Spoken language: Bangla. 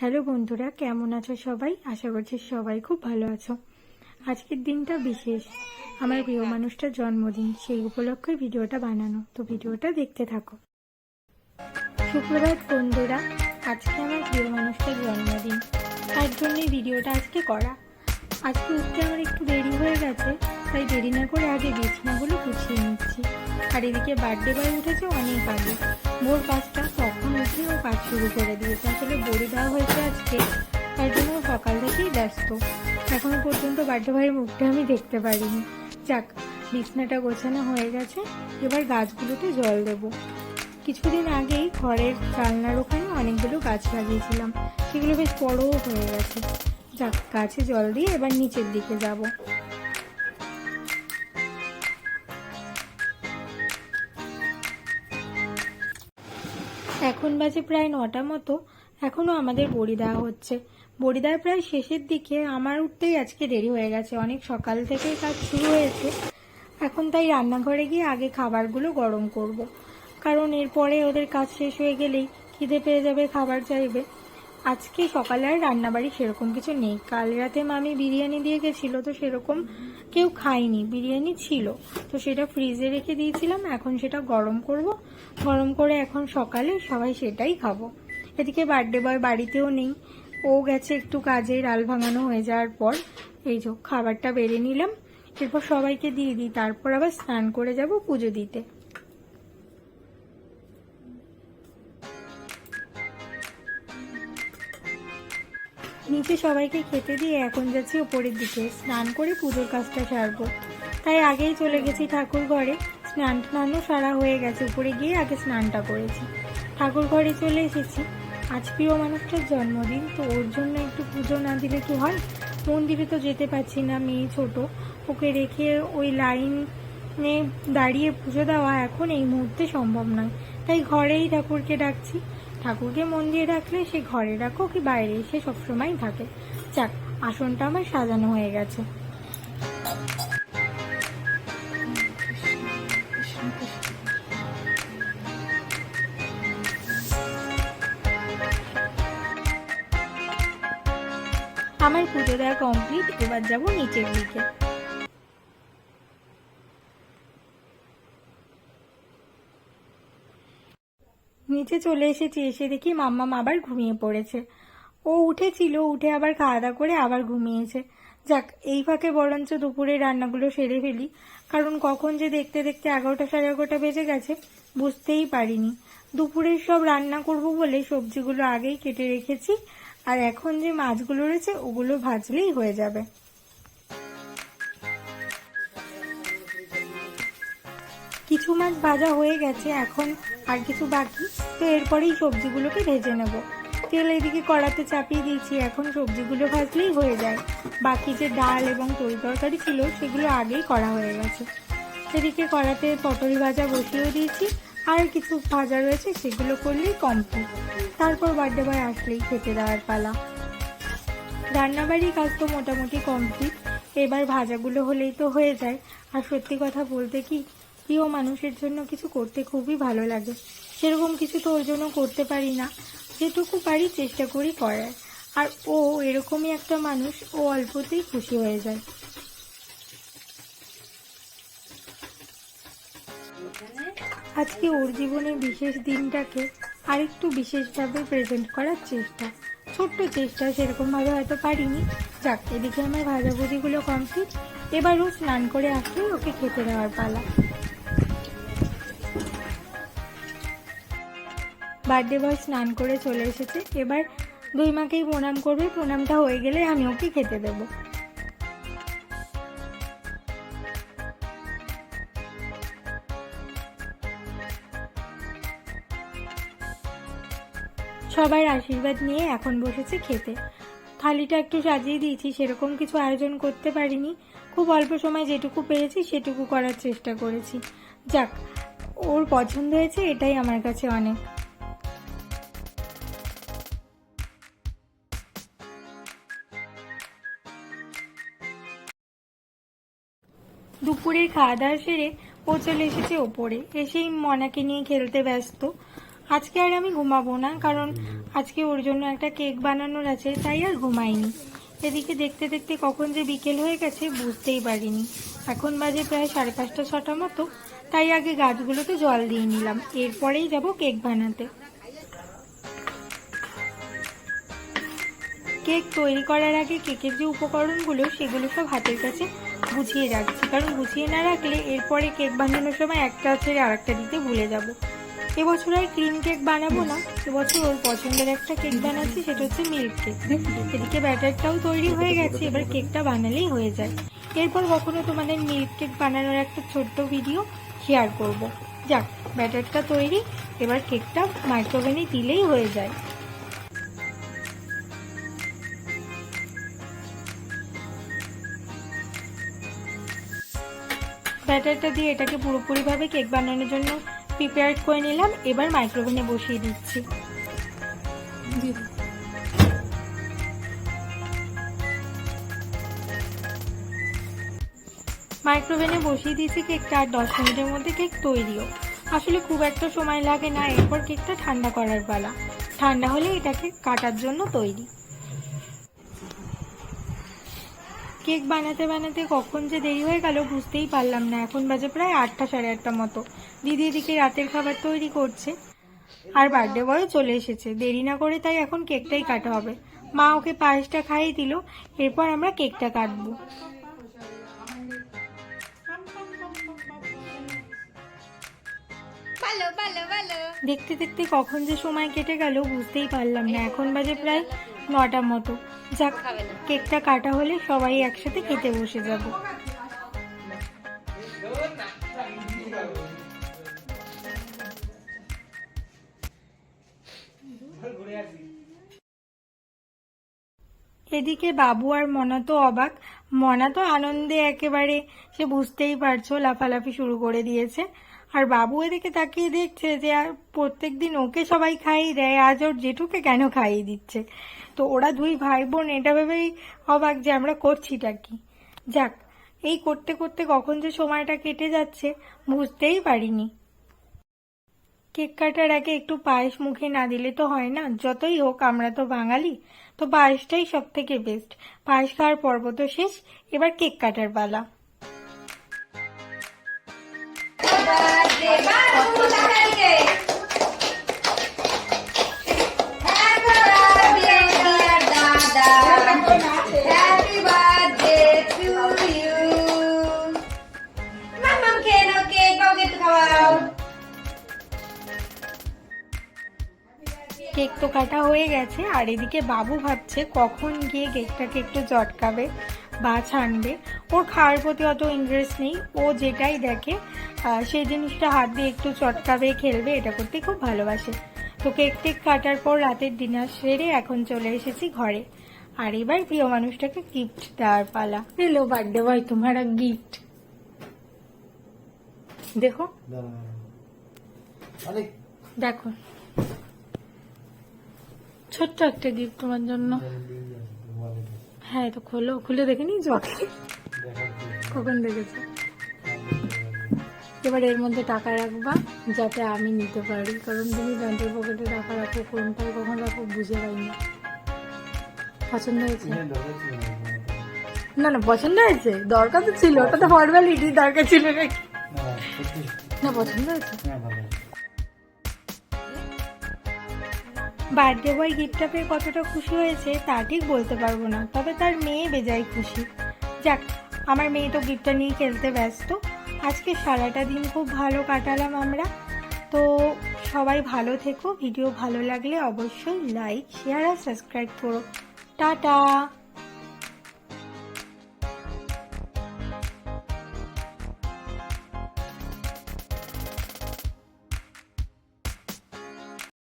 হ্যালো বন্ধুরা, কেমন আছো সবাই? আশা করছি সবাই খুব ভালো আছো। আজকের দিনটা বিশেষ। আমার প্রিয় মানুষটার জন্মদিন, সেই উপলক্ষে ভিডিওটা বানানো। তো ভিডিওটা দেখতে থাকো। সুপ্রভাত বন্ধুরা, আজকে আমার প্রিয় মানুষটার জন্মদিন। তার জন্যই ভিডিওটা আজকে করা। আজকে উঠতে আমার একটু দেরি হয়ে গেছে, তাই দেরি না করে আগে বিছনাগুলো গুছিয়ে নিচ্ছি। আর এদিকে বার্থডে বয় উঠেছে অনেক আগে। ভোর পাঁচটা, তখন উঠে ও কাজ শুরু করে দিয়েছে। আসলে বড়ি দেওয়া হয়েছে আজকে তার জন্য সকাল থেকেই ব্যস্ত। এখনও পর্যন্ত বার্থডে ভাইয়ের মুখটা আমি দেখতে পারিনি। যাক, বিছনাটা গোছানো হয়ে গেছে, এবার গাছগুলোতে জল দেবো। কিছুদিন আগেই ঘরের জানলার ওখানে অনেকগুলো গাছ লাগিয়েছিলাম, সেগুলো বেশ বড়ও হয়ে গেছে। যাক, গাছে জল দিয়ে এবার নিচের দিকে যাব। এখন বাজে প্রায় নটা মতো। এখনও আমাদের বড়ি দেওয়া হচ্ছে। বড়ি দেওয়ার প্রায় শেষের দিকে। আমার উঠতেই আজকে দেরি হয়ে গেছে। অনেক সকাল থেকেই কাজ শুরু হয়েছে। এখন তাই রান্নাঘরে গিয়ে আগে খাবারগুলো গরম করব। কারণ এরপরে ওদের কাজ শেষ হয়ে গেলেই খিদে পেয়ে যাবে, খাবার চাইবে। আজকে সকালে আর রান্নাবাড়ি সেরকম কিছু নেই। কাল রাতে মামি বিরিয়ানি দিয়ে গেছিল, তো সেরকম কেউ খায়নি। বিরিয়ানি ছিল, তো সেটা ফ্রিজে রেখে দিয়েছিলাম। এখন সেটা গরম করব। গরম করে এখন সকালে সবাই সেটাই খাব। এদিকে বার্থডে বয় বাড়িতেও নেই। ও গেছে একটু কাজে, রাল ভাঙানো হয়ে যাওয়ার পর। এই যে, খাবারটা বেড়ে নিলাম। এরপর সবাইকে দিয়ে দিই। তারপর আবার স্নান করে যাব পুজো দিতে। নিচে সবাইকে খেতে দিয়ে এখন যাচ্ছি ওপরের দিকে। স্নান করে পুজোর কাজটা সারবো। তাই আগেই চলে গেছি ঠাকুর ঘরে। স্নান টানও সারা হয়ে গেছে। উপরে গিয়ে আগে স্নানটা করেছি। ঠাকুর ঘরে চলে এসেছি। আজ প্রিয় মানুষটার জন্মদিন, তো ওর জন্য একটু পুজো না দিলে কি হয়? মন্দিরে তো যেতে পারছি না, মেয়ে ছোট। ওকে রেখে ওই লাইনে দাঁড়িয়ে পুজো দেওয়া এখন এই মুহূর্তে সম্ভব নয়। তাই ঘরেই ঠাকুরকে ডাকছি। ঠাকুরকে মন দিয়ে রাখলে সে ঘরে রাখো কি বাইরে সে সবসময় থাকে। যাক, আসনটা আমার সাজানো হয়ে গেছে। আমার পুজো দেওয়া কমপ্লিট এবার যাব নিচের দিকে। নিচে চলে এসেছি, এসে দেখি মাম্মাম আবার ঘুমিয়ে পড়েছে। ও উঠেছিল, উঠে আবার খাওয়া দাওয়া করে আবার ঘুমিয়েছে। যাক, এই ফাঁকে বরঞ্চ দুপুরে রান্নাগুলো সেরে ফেলি, কারণ কখন যে দেখতে দেখতে এগারোটা সাড়ে এগারোটা বেজে গেছে, বুঝতেই পারিনি। দুপুরের সব রান্না করব বলে সবজিগুলো আগেই কেটে রেখেছি, আর এখন যে মাছগুলো রয়েছে, ওগুলো ভাজলেই হয়ে যাবে। কিছু মাছ ভাজা হয়ে গেছে, এখন আর কিছু বাকি, তো এরপরেই সবজিগুলোকে ভেজে নেব। তেল এদিকে কড়াতে চাপিয়ে দিয়েছি, এখন সবজিগুলো ভাজলেই হয়ে যায়। বাকি যে ডাল এবং তরি তরকারি ছিল, সেগুলো আগেই করা হয়ে গেছে। এদিকে কড়াতে পটল ভাজা বসিয়েও দিয়েছি, আর কিছু ভাজা রয়েছে, সেগুলো করলেই কমপ্লিট তারপর বার্থডে বয় আসলেই খেতে দেওয়ার পালা। রান্নাবাড়ির কাজ তো মোটামুটি কমপ্লিট এবার ভাজাগুলো হলেই তো হয়ে যায়। আর সত্যি কথা বলতে কি প্রিয় মানুষের জন্য কিছু করতে খুবই ভালো লাগে। সেরকম কিছু তো ওর জন্য করতে পারি না। যেটুকু পারি চেষ্টা করি করার। আর ও এরকমই একটা মানুষ, ও অল্পতেই খুশি হয়ে যায়। আজকে ওর জীবনের বিশেষ দিনটাকে আরেকটু বিশেষভাবে প্রেজেন্ট করার চেষ্টা। ছোট্ট চেষ্টা, সেরকমভাবে হয়তো পারিনি। যাক, এদিকে আমার ভাজাভুজিগুলো কমপ্লিট এবার ও স্নান করে আসলে ওকে খেতে দেওয়ার পালা। বার্থডে বয় স্নান করে চলে এসেছে। এবার দুই মাকেই প্রণাম করবে। প্রণামটা হয়ে গেলে আমি ওকে খেতে দেবো। সবার আশীর্বাদ নিয়ে এখন বসেছে খেতে। থালিটা একটু সাজিয়ে দিয়েছি, সেরকম কিছু আয়োজন করতে পারিনি। খুব অল্প সময় যেটুকু পেয়েছি সেটুকু করার চেষ্টা করেছি। যাক, ওর পছন্দ হয়েছে, এটাই আমার কাছে অনেক। দুপুরের খাওয়া দাওয়া সেরে ও চলে এসেছে ওপরে। এসেই মনাকে নিয়ে খেলতে ব্যস্ত। আজকে আর আমি ঘুমাবো না, কারণ আজকে ওর জন্য একটা কেক বানানোর আছে, তাই আর ঘুমাইনি। এদিকে দেখতে দেখতে কখন যে বিকেল হয়ে গেছে বুঝতেই পারিনি। এখন বাজে প্রায় সাড়ে পাঁচটা ছটা মতো, তাই আগে গাছগুলোতে জল দিয়ে নিলাম। এরপরেই যাব কেক বানাতে। কেক তৈরি করার আগে কেকের যে উপকরণগুলো সেগুলো সব হাতের কাছে গুছিয়ে রাখছি। কারণ গুছিয়ে না রাখলে এরপরে কেক বানানোর সময় একটা ছেড়ে আর একটা দিতে ভুলে যাব। এবছর আর ক্রিম কেক বানাবো না। এবছর ওর পছন্দের একটা কেক বানাচ্ছি, সেটা হচ্ছে মিল্ক কেক। এদিকে ব্যাটারটাও তৈরি হয়ে গেছে, এবার কেকটা বানালেই হয়ে যায়। এরপর কখনো তোমাদের মিল্ক কেক বানানোর একটা ছোট্ট ভিডিও শেয়ার করব। যাক, ব্যাটারটা তৈরি, এবার কেকটা মাইক্রোওভেনে দিলেই হয়ে যায়। ব্যাটারটা দিয়ে এটাকে পুরোপুরিভাবে কেক বানানোর জন্য প্রিপেয়ার করে নিলাম। এবার মাইক্রোওভেনে বসিয়ে দিচ্ছি। মাইক্রোওভেনে বসিয়ে দিয়েছি কেকটা আর দশ মিনিটের মধ্যে কেক তৈরিও। আসলে খুব একটা সময় লাগে না, এরপর কেকটা ঠান্ডা করার পালা। ঠান্ডা হলে এটাকে কাটার জন্য তৈরি। কেক বানাতে বানাতে কখন যে দেরি হয়ে গেল বুঝতেই পারলাম না। এখন বাজে প্রায় আটটা, সাড়ে আটটা মতো। দিদি এদিকে রাতের খাবার তৈরি করছে। আর বার্থডে বয় চলে এসেছে। দেরি না করে তাই এখন কেকটাই কাটা হবে। মা ওকে পায়েসটা খাইয়ে দিল। এরপর আমরা কেকটা কাটবো। ভালো ভালো ভালো। দেখতে দেখতে কখন যে সময় কেটে গেল বুঝতেই পারলাম না। এখন বাজে প্রায় নটা মতো। যাক কেকটা কাটা হলে সবাই একসাথে খেতে বসে যাব। এদিকে বাবু আর মনা তো অবাক। মনা তো আনন্দে একেবারে সে বুঝতেই পারছ লাফালাফি শুরু করে দিয়েছে। আর বাবু এদিকে তাকিয়ে দেখছে যে আর প্রত্যেক দিন ওকে সবাই খাইয়ে দেয়, আজ ওর জেঠুকে কেন খাইয়ে দিচ্ছে? তো ওরা দুই ভাই বোন এটা ভেবেই অবাক যে আমরা করছিটা কি? যাক, এই করতে করতে কখন যে সময়টা কেটে যাচ্ছে, বুঝতেই পারিনি। কেক কাটার আগে একটু পায়েস মুখে না দিলে তো হয় না, যতই হোক আমরা তো বাঙালি, তো পায়েসটাই সব থেকে বেস্ট পায়েস খাওয়ার পর্ব তো শেষ, এবার কেক কাটার পালা। Happy কেক তো কাটা হয়ে গেছে আর এদিকে বাবু ভাবছে কখন গিয়ে কেকটাকে একটু চটকাবে বা ছানবে। ওর খাওয়ার প্রতি অত ইন্টারেস্ট নেই ও যেটাই দেখে সেই জিনিসটা হাত দিয়ে একটু চটকাবে খেলবে এটা করতে খুব ভালোবাসে। তো কেক টেক কাটার পর রাতের ডিনার সেরে এখন চলে এসেছি ঘরে। আর এবার প্রিয় মানুষটাকে গিফট দেওয়ার পালা। এলো বার্থডে বয় তোমারা গিফট দেখো। দেখো। ছোট্ট একটা গিফট তোমার জন্য। হ্যাঁ তো খোলো, খুলে দেখে নি চকলেট কখন দেখেছ? এবার এর মধ্যে টাকা রাখবা, যাতে আমি নিতে পারি। কারণ তুমি প্যান্টের পকেটে টাকা রাখো কোনটায় কখন রাখো বুঝে পাই না পছন্দ হয়েছে? না না, পছন্দ হয়েছে। দরকার তো ছিল, ওটা তো ফর্মালিটি দরকার ছিল নাকি? না, পছন্দ হয়েছে? বার্থডে বয় গিফটটা পেয়ে কতটা খুশি হয়েছে তা ঠিক বলতে পারব না, তবে তার মেয়ে বেজায় খুশি। যাক, আমার মেয়ে তো গিফটটা নিয়ে খেলতে ব্যস্ত। আজকে সারাটা দিন খুব ভালো কাটালাম আমরা। তো সবাই ভালো থেকো, ভিডিও ভালো লাগলে অবশ্যই লাইক শেয়ার আর সাবস্ক্রাইব করো। টাটা!